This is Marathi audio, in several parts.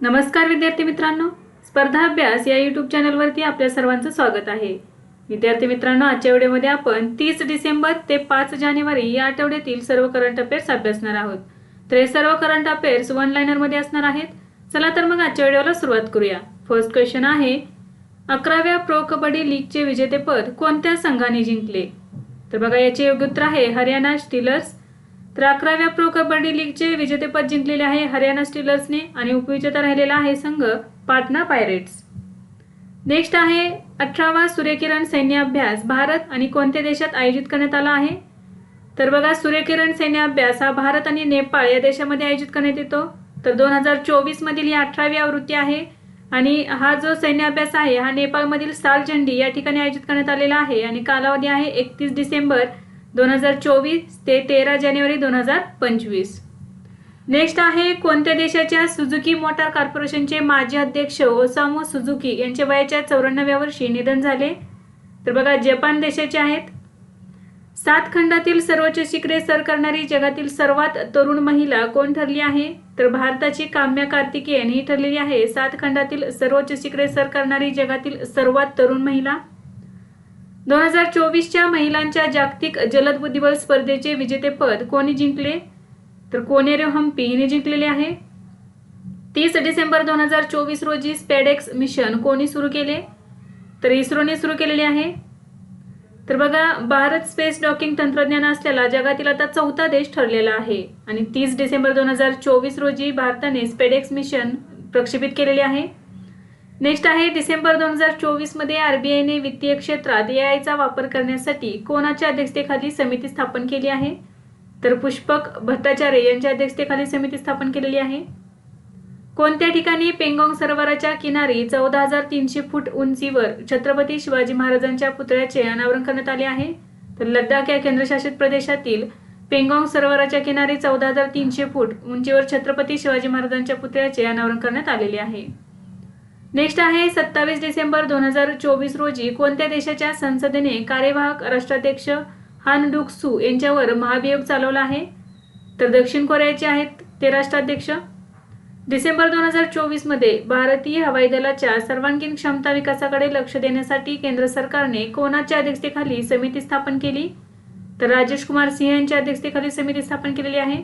नमस्कार विद्यार्थी मित्रांनो. स्पर्धा अभ्यास या यूट्यूब चॅनलवरती आपल्या सर्वांचं स्वागत आहे. विद्यार्थी मित्रांनो आजच्या व्हिडिओमध्ये आपण तीस डिसेंबर ते पाच जानेवारी या आठवड्यातील सर्व करंट अफेअर्स अभ्यासणार आहोत. तर हे सर्व करंट अफेअर्स वन लाईनरमध्ये असणार आहेत. चला तर मग आजच्या व्हिडिओला सुरुवात करूया. फर्स्ट क्वेश्चन आहे अकराव्या प्रो कबड्डी लीगचे विजेतेपद कोणत्या संघाने जिंकले? तर बघा याचे योग्य उत्तर आहे हरियाणा स्टीलर्स तर अकराव्या प्रो कबड्डी लीगचे विजेतेपद जिंकलेले आहे हरियाणा स्टीलर्सने आणि उपविजेता राहिलेला आहे संघ पाटणा पायरेट्स. नेक्स्ट आहे अठरावा सूर्यकिरण सैन्य अभ्यास. भारत आणि कोणत्या देशात आयोजित करण्यात आला आहे? तर बघा सूर्यकिरण सैन्य अभ्यास हा भारत आणि नेपाळ या देशामध्ये आयोजित करण्यात येतो. तर दोन हजार चोवीसमधील ही अठरावी आवृत्ती आहे आणि हा जो सैन्य अभ्यास आहे हा नेपाळमधील सालचंडी या ठिकाणी आयोजित करण्यात आलेला आहे आणि कालावधी आहे एकतीस डिसेंबर दोन हजार चोवीस ते तेरा जानेवारी दोन हजार पंचवीस. नेक्स्ट आहे कोणत्या देशाच्या सुझुकी मोटार कॉर्पोरेशनचे माजी अध्यक्ष ओसामो सुझुकी यांच्या वयाच्या चौऱ्याण्णव्या वर्षी निधन झाले? तर बघा जपान देशाचे आहेत. सात खंडातील सर्वोच्च शिखरे सर करणारी जगातील सर्वात तरुण महिला कोण ठरली आहे? तर भारताची काम्या कार्तिकेयन ही ठरलेली आहे. सात खंडातील सर्वोच्च शिखरे सर करणारी जगातील सर्वात तरुण महिला. दोन हजार चोवीसच्या महिलांच्या जागतिक जलद बुद्धिबळ स्पर्धेचे विजेतेपद कोणी जिंकले? तर कोनेरो हम्पी हिने जिंकलेले आहे. तीस डिसेंबर दोन हजार चोवीस रोजी स्पेडेक्स मिशन कोणी सुरू केले? तर इस्रोने सुरू केलेले आहे. तर बघा भारत स्पेस डॉकिंग तंत्रज्ञान असलेला जगातील आता चौथा देश ठरलेला आहे. आणि तीस डिसेंबर दोन हजार चोवीस रोजी भारताने स्पेडेक्स मिशन प्रक्षेपित केलेले आहे. नेक्स्ट आहे डिसेंबर दोन हजार चोवीसमध्ये आरबीआयने वित्तीय क्षेत्रात एआयचा वापर करण्यासाठी कोणाच्या अध्यक्षतेखाली समिती स्थापन केली आहे? तर पुष्पक भट्टाचार्य यांच्या अध्यक्षतेखाली समिती स्थापन केलेली आहे. कोणत्या ठिकाणी पेंगॉंग सरोवराच्या किनारी चौदा हजार तीनशे फूट उंचीवर छत्रपती शिवाजी महाराजांच्या पुतळ्याचे अनावरण करण्यात आले आहे? तर लद्दाख या केंद्रशासित प्रदेशातील पेंगॉंग सरोवराच्या किनारी चौदा हजार तीनशे फूट उंचीवर छत्रपती शिवाजी महाराजांच्या पुतळ्याचे अनावरण करण्यात आलेले आहे. नेक्स्ट आहे सत्तावीस डिसेंबर दोन हजार चोवीस रोजी कोणत्या देशाच्या संसदेने कार्यवाहक राष्ट्राध्यक्ष हान डुक सू यांच्यावर महाभियोग चालवला आहे? तर दक्षिण कोरियाचे आहेत ते राष्ट्राध्यक्ष. डिसेंबर दोन हजार चोवीसमध्ये भारतीय हवाई दलाच्या सर्वांगीण क्षमता विकासाकडे लक्ष देण्यासाठी केंद्र सरकारने कोणाच्या अध्यक्षतेखाली समिती स्थापन केली? तर राजेश कुमार सिंह यांच्या अध्यक्षतेखाली समिती स्थापन केलेली आहे.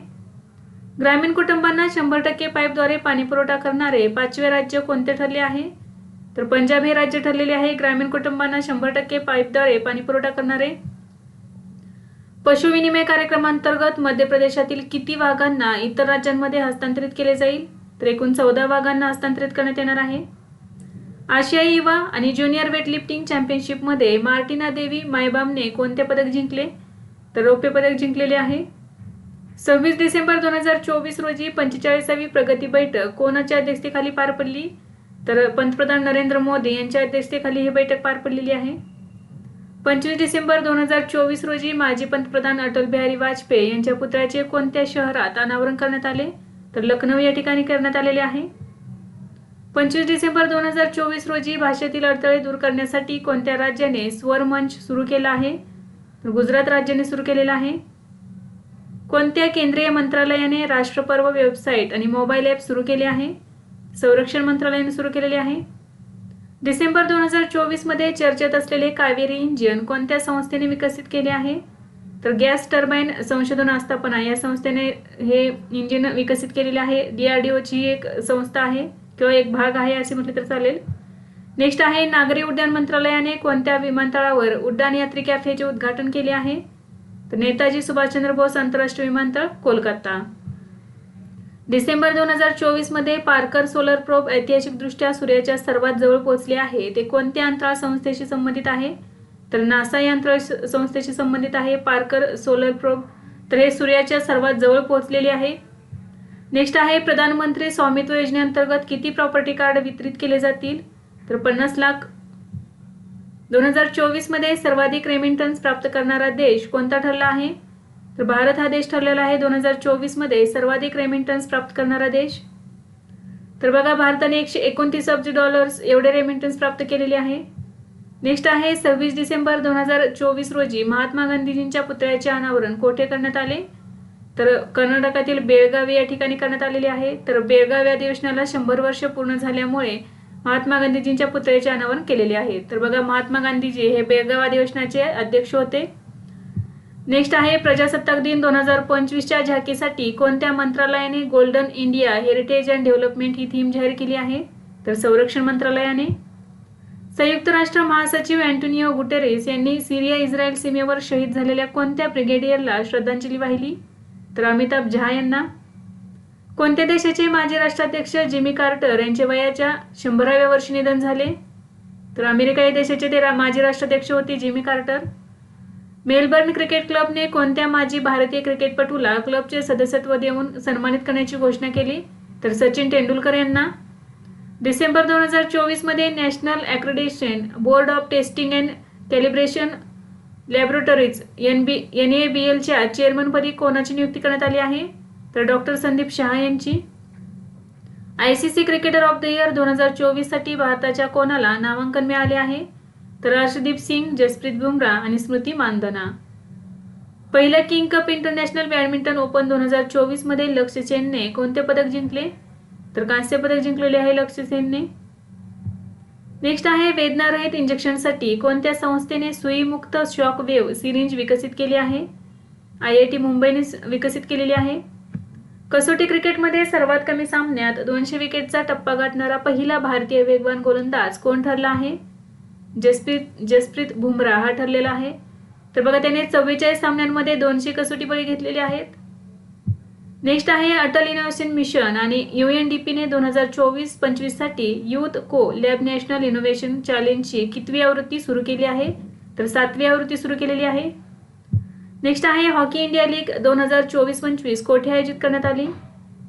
ग्रामीण कुटुंबांना शंभर टक्के पाईपद्वारे पाणी पुरवठा करणारे पाचवे राज्य कोणते ठरले आहे? तर पंजाब हे राज्य ठरलेले आहे. ग्रामीण कुटुंबांना शंभर टक्के पाईपद्वारे पाणी पुरवठा करणारे. पशु विनिमय कार्यक्रमांतर्गत मध्य प्रदेशातील किती वाघांना इतर राज्यांमध्ये हस्तांतरित केले जाईल? तर एकूण चौदा वाघांना हस्तांतरित करण्यात येणार आहे. आशियाई युवा आणि ज्युनियर वेटलिफ्टिंग चॅम्पियनशिपमध्ये मार्टिना देवी मायबामने कोणते पदक जिंकले? तर रौप्य पदक जिंकलेले आहे. सव्वीस डिसेंबर दोन हजार चोवीस रोजी पंचेचाळीसावी प्रगती बैठक कोणाच्या अध्यक्षतेखाली पार पडली? तर पंतप्रधान नरेंद्र मोदी यांच्या अध्यक्षतेखाली ही बैठक पार पडलेली आहे. पंचवीस डिसेंबर दोन हजार चोवीस रोजी माजी पंतप्रधान अटल बिहारी वाजपेयी यांच्या पुतळ्याचे कोणत्या शहरात अनावरण करण्यात आले? तर लखनौ या ठिकाणी करण्यात आलेले आहे. पंचवीस डिसेंबर दोन हजार चोवीस रोजी भाषेतील अडथळे दूर करण्यासाठी कोणत्या राज्याने स्वरमंच सुरू केला आहे? तर गुजरात राज्याने सुरू केलेला आहे. कोणत्या केंद्रीय मंत्रालयाने राष्ट्रपर्व वेबसाईट आणि मोबाईल ॲप सुरू केले आहे? संरक्षण मंत्रालयाने सुरू केलेले आहे? डिसेंबर दोन हजार चोवीसमध्ये चर्चेत असलेले कावेरी इंजिन कोणत्या संस्थेने विकसित केले आहे? तर गॅस टर्बाईन संशोधन आस्थापना या संस्थेने हे इंजिन विकसित केलेले आहे. डीआरडीओची एक संस्था आहे किंवा एक भाग आहे असे म्हटले तर चालेल. नेक्स्ट आहे नागरी उड्डाण मंत्रालयाने कोणत्या विमानतळावर उड्डाण यात्री कॅफेचे उद्घाटन केले आहे? तर नेताजी सुभाषचंद्र बोस आंतरराष्ट्रीय विमानतळ कोलकाता. डिसेंबर दोन हजार चोवीसमध्ये पार्कर सोलर प्रोब ऐतिहासिकदृष्ट्या सूर्याच्या सर्वात जवळ पोहोचले आहे. ते कोणत्या अंतराळ संस्थेशी संबंधित आहे? तर नासा या अंतराळ संस्थेशी संबंधित आहे. पार्कर सोलर प्रोब तर हे सूर्याच्या सर्वात जवळ पोहोचलेले आहे. नेक्स्ट आहे प्रधानमंत्री स्वामित्व योजनेअंतर्गत किती प्रॉपर्टी कार्ड वितरित केले जातील? तर पन्नास लाख दोन हजार चोवीसमध्ये सर्वाधिक रेमिंटन्स प्राप्त करणारा देश कोणता ठरला आहे? तर भारत हा देश ठरलेला आहे दोन हजार चोवीसमध्ये सर्वाधिक रेमिंटन्स प्राप्त करणारा देश. तर बघा भारताने एकशे एकोणतीस अब्ज डॉलर्स एवढे रेमिंटन्स प्राप्त केलेले आहे. नेक्स्ट आहे सव्वीस डिसेंबर दोन हजार चोवीस रोजी महात्मा गांधीजींच्या पुतळ्याचे अनावरण कोठे करण्यात आले? तर कर्नाटकातील बेळगावी या ठिकाणी करण्यात आलेले आहे. तर बेळगाव या अधिवेशनाला शंभर वर्ष पूर्ण झाल्यामुळे महात्मा गांधीजींच्या पुतळ्याचे अनावरण केलेले आहे. तर बघा महात्मा गांधीजी हे बेळगाव अधिवेशनाचे अध्यक्ष होते. नेक्स्ट आहे प्रजासत्ताक दिन दोन हजार पंचवीसच्या झाकीसाठी कोणत्या मंत्रालयाने golden India heritage and development he theme जाहीर केली आहे? तर संरक्षण मंत्रालयाने. संयुक्त राष्ट्र महासचिव अँटोनिओ गुटेरेस यांनी सिरिया इस्रायल सीमेवर शहीद झालेल्या कोणत्या ब्रिगेडियरला श्रद्धांजली वाहिली? तर अमिताभ झा यांना. कोणत्या देशाचे माजी राष्ट्राध्यक्ष जिमी कार्टर यांचे वयाच्या शंभराव्या वर्षी निधन झाले? तर अमेरिका या देशाचे ते माजी राष्ट्राध्यक्ष होते जिमी कार्टर. मेलबर्न क्रिकेट क्लबने कोणत्या माजी भारतीय क्रिकेटपटूला क्लबचे सदस्यत्व देऊन सन्मानित करण्याची घोषणा केली? तर सचिन तेंडुलकर यांना. डिसेंबर दोन हजार चोवीसमध्ये national accreditation board of testing and calibration laboratories N B N A B एलच्या चेअरमनपदी कोणाची नियुक्ती करण्यात आली आहे? तर डॉक्टर संदीप शहा यांची. I C C cricketer of the year दोन हजार चोवीससाठी भारताच्या कोणाला नामांकन मिळाले आहे? तर हर्षदीप सिंग जसप्रीत बुमराह आणि स्मृती मानधना. पहिल्या king cup international badminton open दोन हजार चोवीसमध्ये लक्ष्य सेनने कोणते पदक जिंकले? तर कांस्य पदक जिंकलेले आहे लक्ष्य सेनने. नेक्स्ट आहे वेदनारहित इंजेक्शनसाठी कोणत्या संस्थेने सुईमुक्त शॉक वेव्ह सिरिंज विकसित केली आहे? आय आय टी मुंबईने विकसित केलेली आहे. कसोटी क्रिकेटमध्ये सर्वात कमी सामन्यात दोनशे विकेटचा टप्पा गाठणारा पहिला भारतीय वेगवान गोलंदाज कोण ठरला आहे? जसप्रीत जसप्रीत बुमराह हा ठरलेला आहे. तर बघा त्याने चव्वेचाळीस सामन्यांमध्ये दोनशे कसोटी बळी घेतलेले आहेत. नेक्स्ट आहे अटल इनोव्हेशन मिशन आणि यू एन डी पीने दोन हजार चोवीस पंचवीससाठी youth co lab national innovation चॅलेंजची कितवी आवृत्ती सुरू केली आहे? तर सातवी आवृत्ती सुरू केलेली आहे. नेक्स्ट आहे हॉकी इंडिया लीग दोन हजार चोवीस पंचवीस कोठे आयोजित करण्यात आली?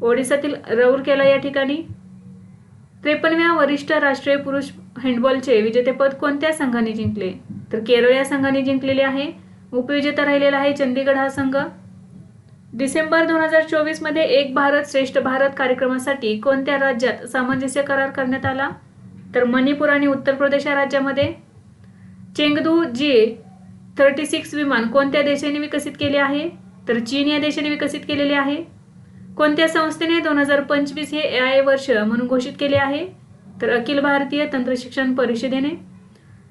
ओडिसातील रौरकेला या ठिकाणी. त्रेपन्नव्या वरिष्ठ राष्ट्रीय पुरुष हँडबॉलचे विजेतेपद कोणत्या संघाने जिंकले? तर केरळ या संघाने जिंकलेले आहे. उपविजेता राहिलेला आहे चंदीगड हा संघ. डिसेंबर दोन हजार चोवीसमध्ये एक भारत श्रेष्ठ भारत कार्यक्रमासाठी कोणत्या राज्यात सामंजस्य करार करण्यात आला? तर मणिपूर आणि उत्तर प्रदेश या राज्यामध्ये. चेंगदू जी थर्टी सिक्स विमान कोणत्या देशाने विकसित केले आहे? तर चीन या देशाने विकसित केलेले आहे. कोणत्या संस्थेने दोन हजार पंचवीस हे ए आय वर्ष म्हणून घोषित केले आहे? तर अखिल भारतीय तंत्रशिक्षण परिषदेने.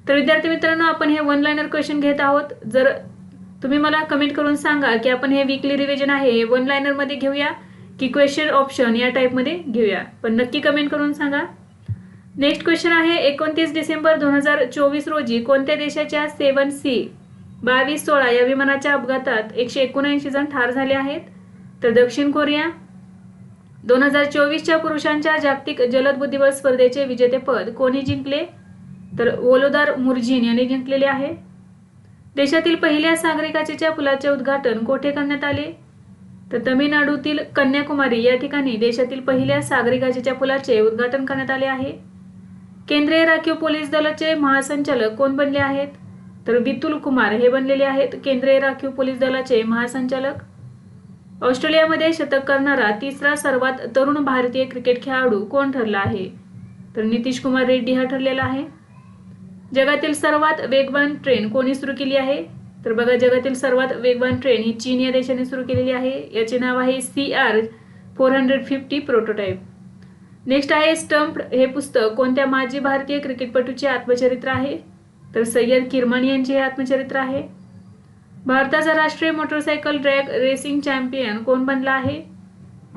तर विद्यार्थी मित्रांनो आपण हे वन लाईनर क्वेश्चन घेत आहोत. जर तुम्ही मला कमेंट करून सांगा की आपण हे वीकली रिव्हिजन आहे हे वन लाईनरमध्ये घेऊया की क्वेश्चन ऑप्शन या टाईपमध्ये घेऊया. पण नक्की कमेंट करून सांगा. नेक्स्ट क्वेश्चन आहे एकोणतीस डिसेंबर दोन हजार चोवीस रोजी कोणत्या देशाच्या सेवन सी बावीस सोळा या विमानाच्या अपघातात एकशे एकोणऐंशी जण ठार झाले आहेत. तर दक्षिण कोरिया दोन हजार चोवीसच्या पुरुषांच्या जागतिक जलद बुद्धिबळ स्पर्धेचे विजेतेपद कोणी जिंकले? तर वोलोदार मुर्जिन यांनी जिंकलेले आहे. देशातील पहिल्या सागरी काचेच्या पुलाचे उद्घाटन कोठे करण्यात आले? तर तमिळनाडूतील कन्याकुमारी या ठिकाणी देशातील पहिल्या सागरी काचेच्या पुलाचे उद्घाटन करण्यात आले आहे. केंद्रीय राखीव पोलीस दलाचे महासंचालक कोण बनले आहेत? तर बितुल कुमार हे बनलेले आहेत केंद्रीय राखीव पोलीस दलाचे महासंचालक. ऑस्ट्रेलियामध्ये शतक करणारा तिसरा सर्वात तरुण भारतीय क्रिकेट खेळाडू कोण ठरला आहे? तर नितीश कुमार रेड्डी हा ठरलेला आहे. जगातील सर्वात वेगवान ट्रेन कोणी सुरू केली आहे? तर बघा जगातील सर्वात वेगवान ट्रेन ही चीन या देशाने सुरू केलेली आहे. याचे नाव आहे C R four hundred fifty prototype next आहे स्टंप हे पुस्तक. कोणत्या माजी भारतीय क्रिकेटपटूचे आत्मचरित्र आहे? तर सय्यद किरमणी यांचे हे आत्मचरित्र आहे. भारताचा राष्ट्रीय मोटरसायकल ड्रॅग रेसिंग चॅम्पियन कोण बनला आहे?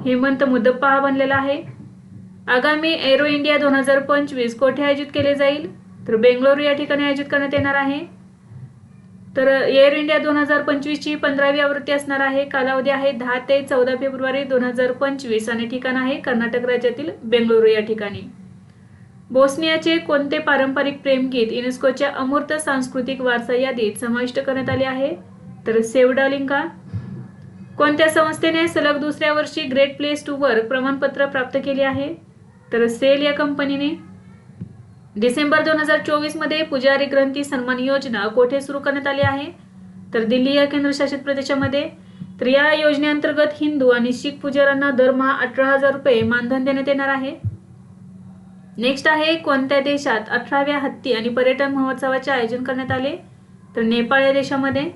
हेमंत मुदप्पा हा बनलेला आहे. आगामी एरो इंडिया दोन हजार पंचवीस कोठे आयोजित केले जाईल? तर बेंगळुरू या ठिकाणी आयोजित करण्यात येणार आहे. तर एअर इंडिया दोन हजार पंचवीसची पंधरावी आवृत्ती असणार आहे. कालावधी आहे दहा ते चौदा फेब्रुवारी दोन हजार पंचवीस आणि ठिकाण आहे कर्नाटक राज्यातील बेंगळुरू या ठिकाणी. बोस्नियाचे कोणते पारंपरिक प्रेमगीत युनेस्कोच्या अमूर्त सांस्कृतिक वारसा यादीत समाविष्ट करण्यात आले आहे? तर सेवडालिंका कोणत्या संस्थेने सलग दुसऱ्या वर्षी ग्रेट प्लेस टू वर्क प्रमाणपत्र प्राप्त केले आहे? तर सेल या कंपनीने. डिसेंबर दोन हजार चोवीसमध्ये पुजारी ग्रंथी सन्मान योजना कोठे सुरू करण्यात आली आहे? तर दिल्ली या केंद्रशासित प्रदेशामध्ये. तर या योजनेअंतर्गत हिंदू आणि शीख पुजाऱ्यांना दरमहा अठरा हजार रुपये मानधन देण्यात येणार आहे. नेक्स्ट आहे कोणत्या देशात अठराव्या हत्ती आणि पर्यटन महोत्सवाचे आयोजन करण्यात आले? तर नेपाळ या देशामध्ये.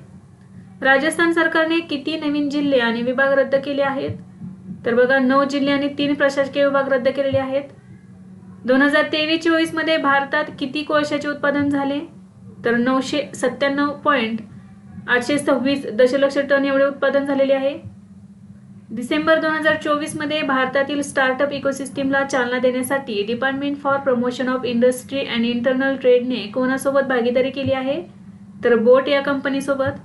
राजस्थान सरकारने किती नवीन जिल्हे आणि विभाग रद्द केले आहेत? तर बघा नऊ जिल्हे आणि तीन प्रशासकीय विभाग रद्द केलेले आहेत. दोन हजार तेवीस चोवीसमध्ये भारतात किती कोळशाचे उत्पादन झाले? तर नऊशे सत्त्याण्णव पॉईंट आठशे सव्वीस दशलक्ष टन एवढे उत्पादन झालेले आहे. डिसेंबर दोन हजार चोवीसमध्ये भारतातील स्टार्टअप इकोसिस्टीमला चालना देण्यासाठी department for promotion of industry and internal ट्रेडने कोणासोबत भागीदारी केली आहे? तर बोट या कंपनीसोबत.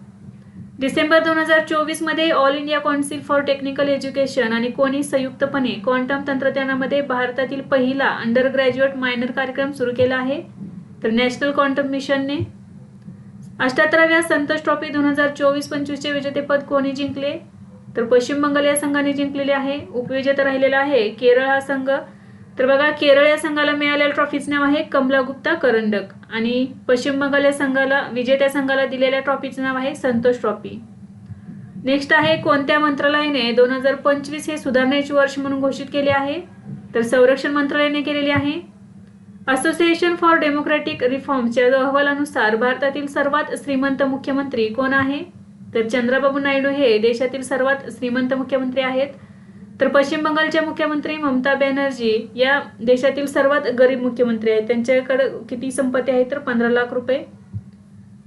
डिसेंबर दोन हजार चोवीसमध्ये all India council for technical education आणि कोणी संयुक्तपणे क्वांटम तंत्रज्ञानामध्ये भारतातील पहिला अंडर ग्रॅज्युएट मायनर कार्यक्रम सुरू केला आहे? तर नॅशनल क्वांटम मिशनने अठ्याहत्तराव्या संतोष ट्रॉफी दोन हजार चोवीस पंचवीसचे विजेतेपद कोणी जिंकले? तर पश्चिम बंगाल या संघाने जिंकलेले आहे उपविजेता राहिलेला आहे केरळ हा संघ. तर बघा केरळ या संघाला मिळालेल्या ट्रॉफीचं नाव आहे कमला गुप्ता करंडक. आणि पश्चिम बंगाल या संघाला विजेत्या संघाला दिलेल्या ट्रॉफीचं नाव आहे संतोष ट्रॉफी नेक्स्ट आहे कोणत्या मंत्रालयाने दोन हजार पंचवीस हे सुधारणेचे वर्ष म्हणून घोषित केले आहे? तर संरक्षण मंत्रालयाने केलेले आहे. असोसिएशन फॉर डेमोक्रॅटिक रिफॉर्मच्या अहवालानुसार भारतातील सर्वात श्रीमंत मुख्यमंत्री कोण आहे? तर चंद्रबाबू नायडू हे देशातील सर्वात श्रीमंत मुख्यमंत्री आहेत. तर पश्चिम बंगालच्या मुख्यमंत्री ममता बॅनर्जी या देशातील सर्वात गरीब मुख्यमंत्री आहेत. त्यांच्याकडे किती संपत्ती आहे तर पंधरा लाख रुपये.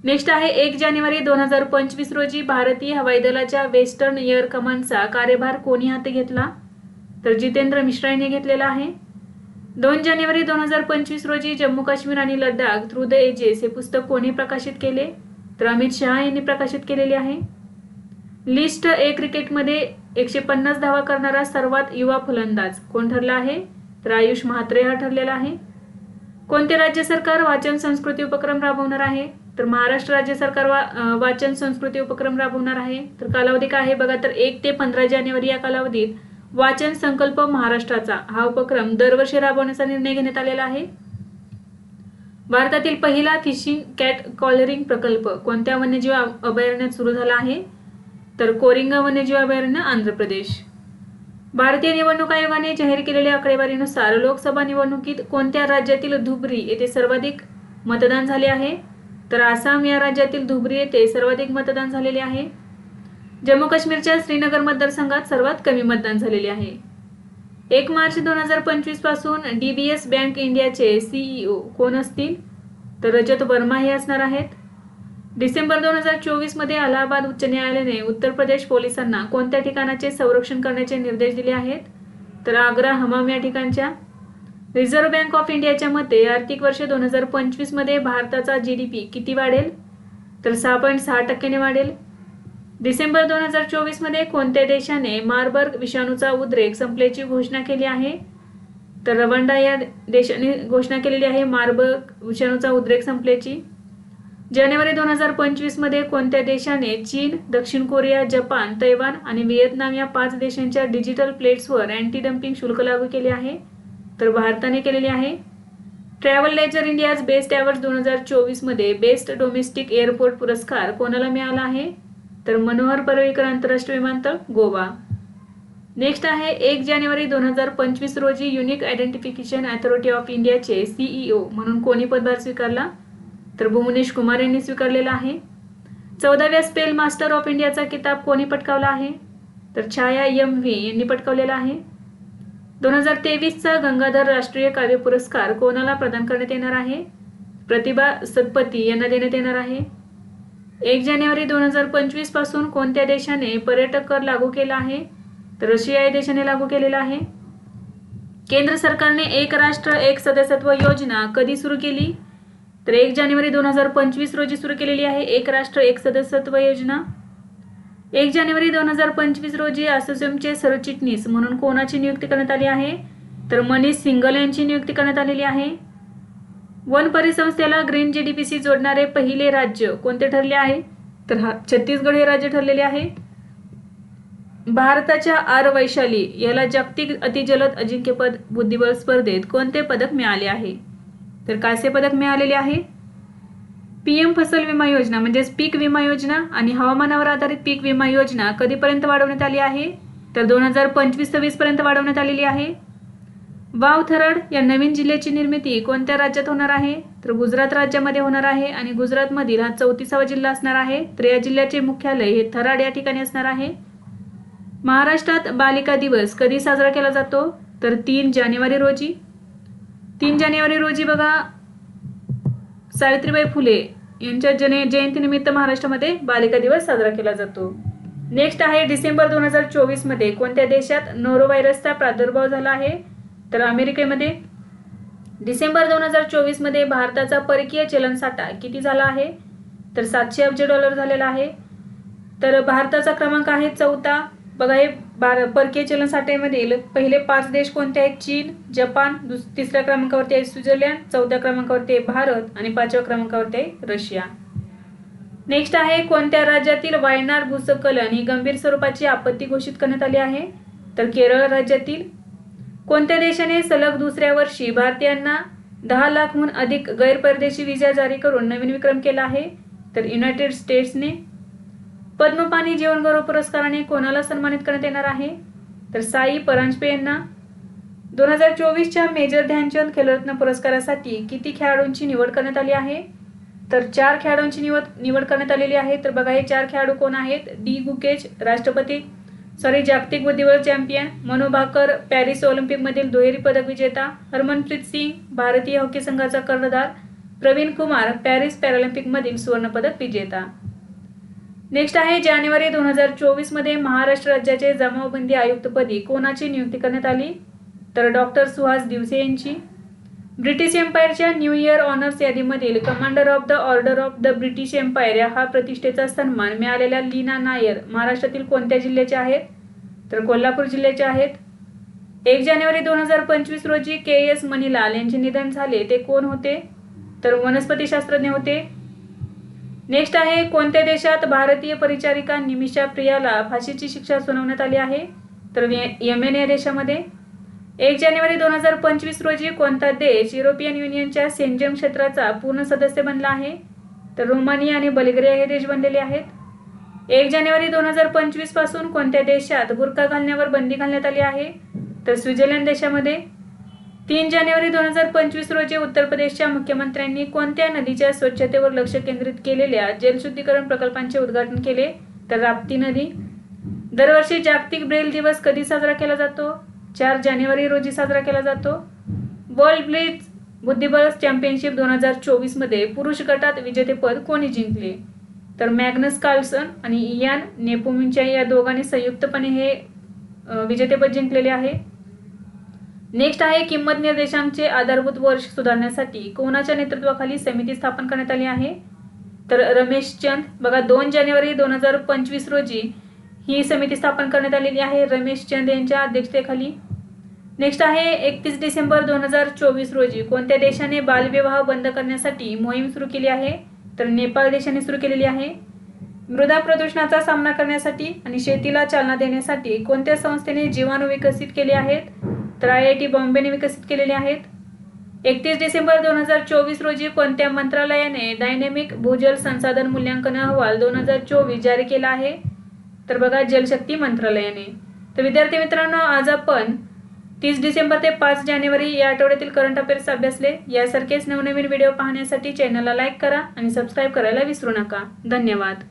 नेक्स्ट आहे एक जानेवारी दोन हजार पंचवीस रोजी भारतीय हवाई दलाच्या वेस्टर्न एअर कमांडचा कार्यभार कोणी हाती घेतला? तर जितेंद्र मिश्रा यांनी घेतलेला आहे. दोन जानेवारी दोन हजार पंचवीस रोजी जम्मू काश्मीर आणि लडाख थ्रू द एजेस हे पुस्तक कोणी प्रकाशित केले? तर अमित शहा यांनी प्रकाशित केलेली आहे. लिस्ट ए क्रिकेटमध्ये एकशे पन्नास धावा करणारा सर्वात युवा फलंदाज कोण ठरला आहे? तर आयुष म्हात्रे हा ठरलेला आहे. कोणते राज्य सरकार वाचन संस्कृती उपक्रम राबवणार आहे? तर महाराष्ट्र राज्य सरकार वा वाचन संस्कृती उपक्रम राबवणार आहे. तर कालावधी काय आहे बघा तर एक ते पंधरा जानेवारी या कालावधीत वाचन संकल्प महाराष्ट्राचा हा उपक्रम दरवर्षी राबवण्याचा निर्णय घेण्यात आलेला आहे. भारतातील पहिला फिशिंग कॅट कॉलरिंग प्रकल्प कोणत्या वन्यजीव अभयारण्यात सुरू झाला आहे? तर कोरिंगा वन्यजीव अभयारण्य आंध्र प्रदेश. भारतीय निवडणूक आयोगाने जाहीर केलेल्या आकडेवारीनुसार लोकसभा निवडणुकीत कोणत्या राज्यातील धुबरी येथे सर्वाधिक मतदान झाले आहे? तर आसाम या राज्यातील धुबरी येथे सर्वाधिक मतदान झालेले आहे. जम्मू काश्मीरच्या श्रीनगर मतदारसंघात सर्वात कमी मतदान झालेले आहे. एक मार्च दोन हजार पंचवीसपासून डी बी एस बँक इंडियाचे सीईओ कोण असतील? तर रजत वर्मा हे असणार आहेत. डिसेंबर दोन हजार चोवीसमध्ये अलाहाबाद उच्च न्यायालयाने उत्तर प्रदेश पोलिसांना कोणत्या ठिकाणाचे संरक्षण करण्याचे निर्देश दिले आहेत? तर आग्रा हमाम या ठिकाणच्या. रिझर्व्ह बँक ऑफ इंडियाच्या मते आर्थिक वर्ष दोन हजार पंचवीसमध्ये भारताचा जी डी पी किती वाढेल? तर सहा पॉईंट सहा टक्क्याने वाढेल. डिसेंबर दोन हजार चोवीसमध्ये कोणत्या देशाने मार्बर्ग विषाणूचा उद्रेक संपल्याची घोषणा केली आहे? तर रवांडा या देशाने घोषणा केलेली आहे मार्बर्ग विषाणूचा उद्रेक संपल्याची. जानेवारी दोन हजार पंचवीसमध्ये कोणत्या देशाने चीन दक्षिण कोरिया जपान तैवान आणि व्हिएतनाम या पाच देशांच्या डिजिटल प्लेट्सवर अँटी डम्पिंग शुल्क लागू केले आहे? तर भारताने केलेले आहे. Travel leisure India's best awards दोन हजार चोवीसमध्ये बेस्ट डोमेस्टिक एअरपोर्ट पुरस्कार कोणाला मिळाला आहे? तर मनोहर पर्रिकर आंतरराष्ट्रीय विमानतळ गोवा. नेक्स्ट आहे एक जानेवारी दोन हजार पंचवीस रोजी युनिक आयडेंटिफिकेशन अथॉरिटी ऑफ इंडियाचे सीईओ म्हणून कोणी पदभार स्वीकारला? तर भुवनेश कुमार यांनी स्वीकारलेला आहे. चौदाव्या स्पेल मास्टर ऑफ इंडियाचा किताब कोणी पटकावला आहे? तर छाया एम व्ही यांनी पटकावलेला आहे. दोन हजार तेवीसचा गंगाधर राष्ट्रीय काव्य पुरस्कार कोणाला प्रदान करण्यात येणार आहे? प्रतिभा सतपती यांना देण्यात येणार आहे. एक जानेवारी दोन हजार पंचवीसपासून कोणत्या देशाने पर्यटक कर लागू केला आहे? तर रशिया या देशाने लागू केलेला आहे. केंद्र सरकारने एक राष्ट्र एक सदस्यत्व योजना कधी सुरू केली? तर एक जानेवारी दोन हजार पंचवीस रोजी सुरू केलेली आहे एक राष्ट्र एक सदस्यत्व योजना. एक जानेवारी दोन हजार पंचवीस रोजी असोसिएमचे सरचिटणीस म्हणून कोणाची नियुक्ती करण्यात आली आहे? तर मनीष सिंगल यांची नियुक्ती करण्यात आलेली आहे. वन परिसंस्थेला green G D B C जोडणारे पहिले राज्य कोणते ठरले आहे? तर हा छत्तीसगड हे राज्य ठरलेले आहे. भारताच्या आर वैशाली याला जागतिक अतिजलद अजिंक्यपद बुद्धिबळ स्पर्धेत कोणते पदक मिळाले आहे? तर कासे पदक मिळालेले आहे? पीएम फसल विमा योजना म्हणजेच पीक विमा योजना आणि हवामानावर आधारित पीक विमा योजना कधीपर्यंत वाढवण्यात आली आहे? तर दोन हजार पंचवीस सव्वीस पर्यंत वाढवण्यात आलेली आहे. वाव थरड या नवीन जिल्ह्याची निर्मिती कोणत्या राज्यात होणार आहे? तर गुजरात राज्यामध्ये होणार आहे आणि गुजरातमधील हा चौतीसावा जिल्हा असणार आहे. तर या जिल्ह्याचे मुख्यालय हे थराड या ठिकाणी असणार आहे. महाराष्ट्रात बालिका दिवस कधी साजरा केला जातो? तर तीन जानेवारी रोजी. तीन जानेवारी रोजी बघा सावित्रीबाई फुले यांच्या जने जयंतीनिमित्त महाराष्ट्रामध्ये बालिका दिवस साजरा केला जातो. नेक्स्ट आहे डिसेंबर दोन हजार चोवीसमध्ये कोणत्या देशात नोरो व्हायरसचा प्रादुर्भाव झाला आहे? तर अमेरिकेमध्ये डिसेंबर दोन हजार चोवीसमध्ये भारताचा परकीय चलन साठा किती झाला आहे? तर सातशे अब्ज डॉलर झालेला आहे. तर भारताचा क्रमांक आहे चौथा. बघा हे भार परकीय चलन साठ्यामधील पहिले पाच देश कोणते आहेत? चीन जपान दुस तिसऱ्या क्रमांकावरती आहे स्वित्झर्लंड चौथ्या क्रमांकावरती आहे भारत आणि पाचव्या क्रमांकावरती आहे रशिया. नेक्स्ट आहे कोणत्या राज्यातील वायनाड भूसकलन ही गंभीर स्वरूपाची आपत्ती घोषित करण्यात आली आहे? तर केरळ राज्यातील कोणत्या देशाने सलग दुसऱ्या वर्षी भारतीयांना दहा लाखहून अधिक गैरपरदेशी विजा जारी करून नवीन विक्रम केला आहे? तर युनायटेड स्टेट्सने पद्मपाणी जीवनगौरव पुरस्काराने कोणाला सन्मानित करण्यात येणार आहे? तर साई परांजपे यांना दोन हजार चोवीसच्या मेजर ध्यानचंद खेलरत्न पुरस्कारासाठी किती खेळाडूंची निवड करण्यात आली आहे? तर चार खेळाडूंची निवड निवड करण्यात आलेली आहे. तर बघा हे चार खेळाडू कोण आहेत? डी. गुकेज राष्ट्रपती सॉरी जागतिक बुद्धिबळ चॅम्पियन मनू भाकर पॅरिस ऑलिम्पिकमधील दुहेरी पदक विजेता हरमनप्रीत सिंग भारतीय हॉकी संघाचा कर्णधार प्रवीण कुमार पॅरिस पॅरालिम्पिकमधील सुवर्णपदक विजेता. नेक्स्ट आहे जानेवारी दोन हजार चोवीसमध्ये महाराष्ट्र राज्याचे जमावबंदी आयुक्तपदी कोणाची नियुक्ती करण्यात आली? तर डॉक्टर सुहास दिवसे यांची ब्रिटिश एम्पायरच्या new year honours यादीमधील commander of the order of the British Empire या हा प्रतिष्ठेचा सन्मान मिळालेल्या लीना नायर महाराष्ट्रातील कोणत्या जिल्ह्याचे आहेत? तर कोल्हापूर जिल्ह्याचे आहेत. एक जानेवारी दोन हजार पंचवीस रोजी के एस मणिलाल यांचे निधन झाले. ते कोण होते? तर वनस्पतीशास्त्रज्ञ होते. नेक्स्ट आहे कोणत्या देशात भारतीय परिचारिका निमिषा प्रियाला फाशीची शिक्षा सुनावण्यात आली आहे? तर यमेन या देशामध्ये. एक जानेवारी दोन हजार पंचवीस रोजी कोणता देश युरोपियन युनियनच्या सेंजम क्षेत्राचा पूर्ण सदस्य बनला आहे? तर रोमानिया आणि बल्गेरिया हे देश बनलेले आहेत. एक जानेवारी दोन हजार पंचवीसपासून कोणत्या देशात बुरका घालण्यावर बंदी घालण्यात आली आहे? तर स्वित्झर्लंड देशामध्ये. तीन जानेवारी दोन हजार पंचवीस रोजी उत्तर प्रदेशच्या मुख्यमंत्र्यांनी कोणत्या नदीच्या स्वच्छतेवर लक्ष केंद्रित केलेल्या जलशुद्धीकरण प्रकल्पांचे उद्घाटन केले? तर राप्ती नदी. दरवर्षी जागतिक ब्रेल दिवस कधी साजरा केला जातो? चार जानेवारी रोजी साजरा केला जातो. वर्ल्ड ब्लिज बुद्धिबळ चॅम्पियनशिप दोन हजार चोवीसमध्ये पुरुष गटात विजेतेपद कोणी जिंकले? तर मॅग्नस कार्लसन आणि इयान नेपोमिनच्या या दोघांनी संयुक्तपणे हे विजेतेपद जिंकलेले आहे. नेक्स्ट आहे किंमत निर्देशांचे आधारभूत वर्ष सुधारण्यासाठी कोणाच्या नेतृत्वाखाली समिती स्थापन करण्यात आली आहे? तर रमेश चंद बघा दोन जानेवारी दोन हजार पंचवीस रोजी ही समिती स्थापन करण्यात आलेली आहे रमेश चंद यांच्या अध्यक्षतेखाली. नेक्स्ट आहे एकतीस डिसेंबर दोन हजार चोवीस रोजी कोणत्या देशाने बालविवाह बंद करण्यासाठी मोहीम सुरू केली आहे? तर नेपाळ देशाने सुरू केलेली आहे. मृदा प्रदूषणाचा सामना करण्यासाठी आणि शेतीला चालना देण्यासाठी कोणत्या संस्थेने जीवाणू विकसित केले आहेत? तर आय आय टी बॉम्बेने विकसित केलेले आहेत. एकतीस डिसेंबर दोन हजार चोवीस रोजी कोणत्या मंत्रालयाने डायनॅमिक भूजल संसाधन मूल्यांकन अहवाल दोन हजार चोवीस जारी केला आहे? तर बघा जलशक्ती मंत्रालयाने. तर विद्यार्थी मित्रांनो आज आपण तीस डिसेंबर ते पाच जानेवारी या आठवड्यातील करंट अफेअर्स अभ्यासले. यासारखेच नवनवीन व्हिडिओ पाहण्यासाठी चॅनलला लाईक करा आणि सबस्क्राईब करायला विसरू नका. धन्यवाद.